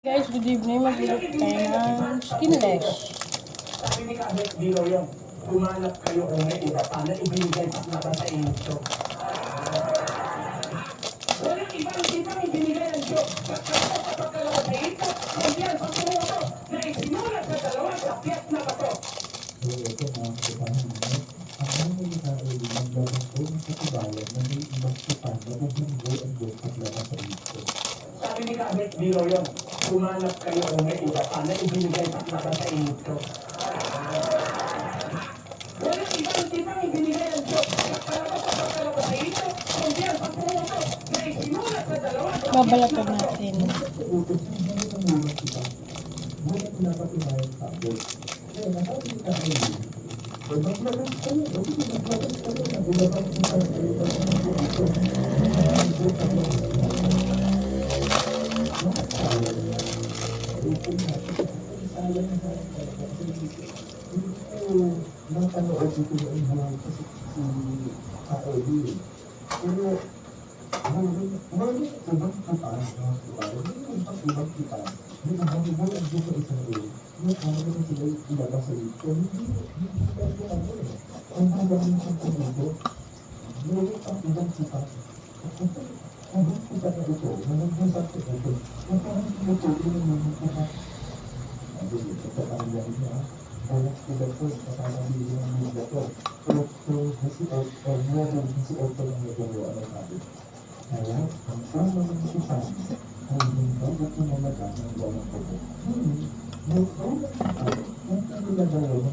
Guys, good evening. Maglulot tayo ng skinless. Sabi ni Kabit Biro yun, humanap kayo kung may iba pa na ibinigay sa laban sa inyo. Walang ibang ibang ibinigay ang Diyos. Pagkalabas sa pagkalabas sa ito, hindi yan sa tumuto na isinulat sa dalawa sa piyat na bato. So, ito mga kapitahan mo, ang mga tao ay magdabang po ng katibayan na may ibang kipan na nabinggo ang Diyos ito. Sabi ni Kabit Biro yun, humanap kayo kung may iba pa na ibinigay laban sa inyo. Walang ibang ibang ibinigay ang Diyos. Sa pagkalabas sa ito, hindi yan sa tumuto na isinulat sa dalawa Babalatan natin. Sa ng ngunit Diyos. Kaya nasabi ni Kabit, o maglaban kayo, o sige maglaban kayo, ito ng ito. Ang Diyos ang mga sa ko napanood ito yung buhay kasi si KLB. Pero, meron meron ibang kitaan, mga kitaan. Meron ibang ibang kitaan. May nahamibol ang Diyos sa Israel. May ano na sila ilabas sa ito. Hindi, hindi talaga ano eh. Ang hanggang sa pumundo, meron ang ibang kitaan. Ang ibang kitaan na ito, nangyayari sa ito, yung parang tinutuloy ng mga kitaan. Sabi ko, ito ang lahi niya. Anak ko ba ito? Kasama din yung mga ito. So, so, kasi o, o, mo rin, kasi o, ito lang nagawa ng sabi. Kaya, ang tamang kitaan ay hindi bago ko nalaga ng gawang ko. Hmm, may tamang kitaan, kung ano nagawa